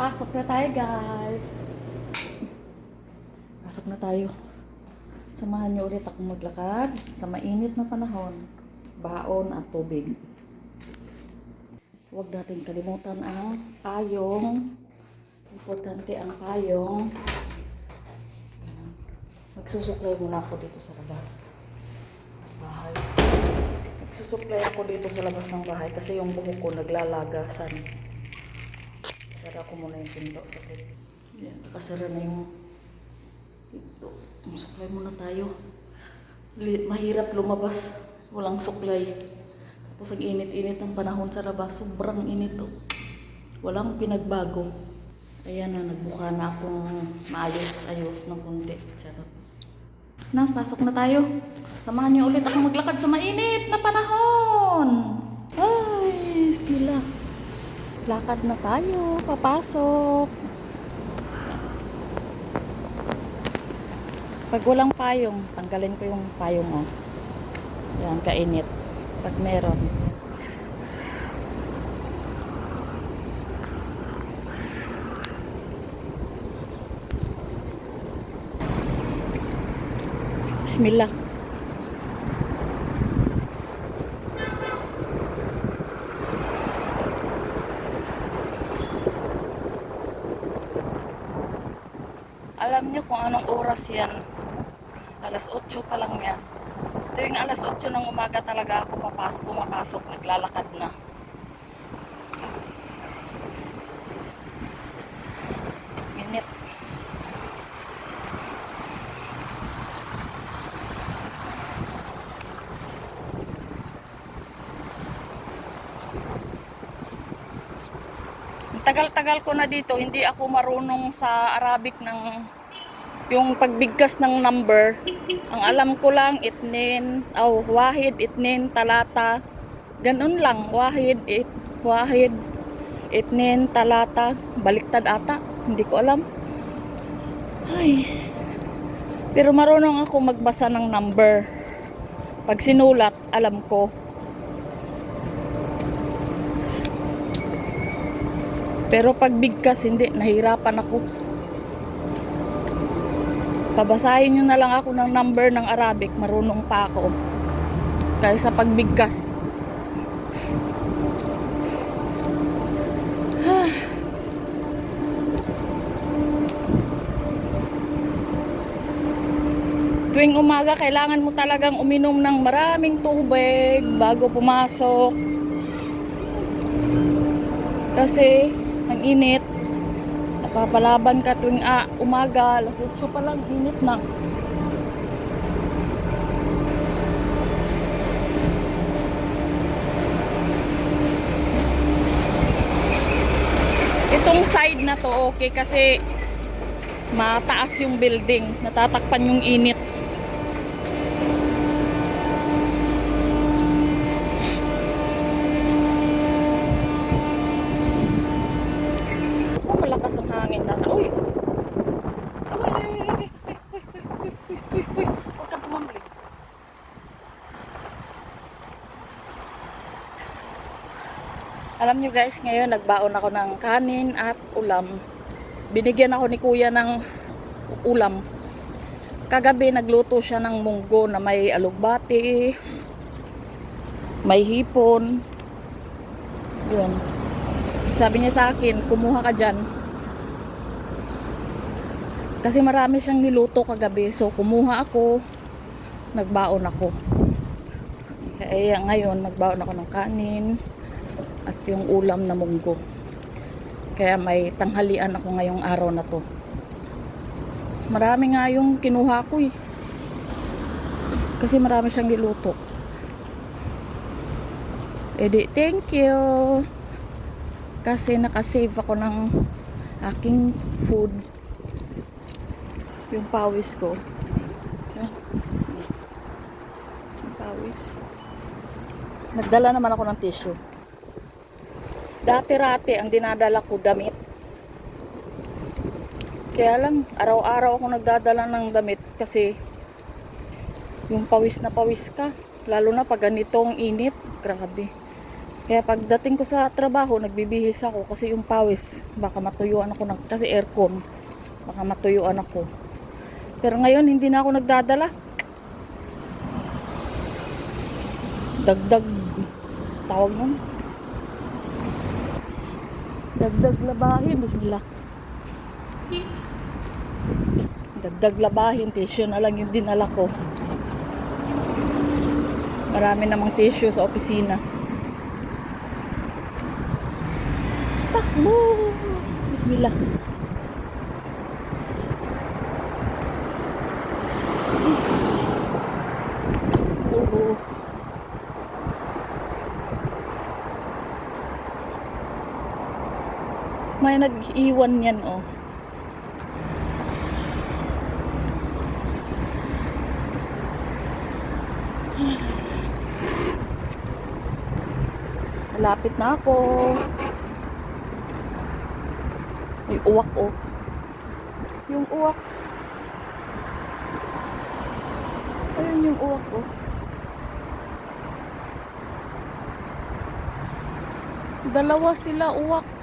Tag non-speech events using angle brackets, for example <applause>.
Pasok na tayo, guys. Pasok na tayo. Samahan niyo ulit akong maglakad sa mainit na panahon. Baon at tubig. Huwag natin kalimutan ang payong. Importante ang payong. Magsusuklay muna ako dito sa labas. Bahay. Magsusuklay ako dito sa labas ng bahay kasi yung buhok ko naglalagasan. Sara ko muna yung pinto. Sakit. Yan, nakasara na yung pinto. Suklay muna tayo. Mahirap lumabas. Walang suklay. Tapos ang init-init ng panahon sa labas. Sobrang init to. Walang pinagbago. Ayan na, nagbuka na akong maayos-ayos ng konti. Charot. Na, pasok na tayo. Samahan niyo ulit akong maglakad sa mainit na panahon. Ay, bismillah. Lakad na tayo. Papasok. Pag walang payong, tanggalin ko yung payong oh. Yan, kainit. Pag meron. Bismillah. Alam niyo kung anong oras yan. Alas 8 pa lang yan. Tuwing alas 8 ng umaga talaga ako papasok, pumapasok, naglalakad na. Ang Tagal-tagal ko na dito, hindi ako marunong sa Arabic ng yung pagbigkas ng number. Ang alam ko lang, itnin, oh, wahid, itnin, talata. Ganun lang, wahid, it, wahid, itnin, talata. Baliktad ata, hindi ko alam. Ay. Pero marunong ako magbasa ng number. Pag sinulat, alam ko. Pero pag bigkas, hindi. Nahirapan ako. Pabasahin nyo na lang ako ng number ng Arabic. Marunong pa ako. Kaysa pagbigkas. <sighs> Tuwing umaga, kailangan mo talagang uminom ng maraming tubig bago pumasok. Kasi, ang init. Napapalaban ka tuwing ah, umaga, alas 8 pa lang, init na. Itong side na to okay kasi mataas yung building, natatakpan yung init. Alam nyo guys, ngayon nagbaon ako ng kanin at ulam. Binigyan ako ni kuya ng ulam. Kagabi nagluto siya ng munggo na may alugbati, may hipon. Yun. Sabi niya sa akin, kumuha ka dyan. Kasi marami siyang niluto kagabi. So, kumuha ako. Nagbaon ako. Kaya ngayon, nagbaon ako ng kanin at yung ulam na munggo. Kaya may tanghalian ako ngayong araw na to. Marami nga yung kinuha ko eh. Kasi marami siyang niluto. Edi, thank you. Kasi nakasave ako ng aking food. Yung pawis ko. Yung pawis. Nagdala naman ako ng tissue. Dati-rati ang dinadala ko damit. Kaya lang, araw-araw ako nagdadala ng damit kasi yung pawis na pawis ka. Lalo na pag ganitong init. Grabe. Kaya pagdating ko sa trabaho, nagbibihis ako kasi yung pawis, baka matuyuan ako ng, kasi aircon, baka matuyuan ako. Pero ngayon, hindi na ako nagdadala. Dagdag, tawag nun. Dagdag labahin, bismillah. Dagdag labahin, tissue na lang yung dinala ko. Marami namang tissue sa opisina. Takbo! Bismillah. May nag-iwan yan, oh. Malapit na ako. May uwak, oh. Yung uwak. Ayun yung uwak, oh. Dalawa sila uwak.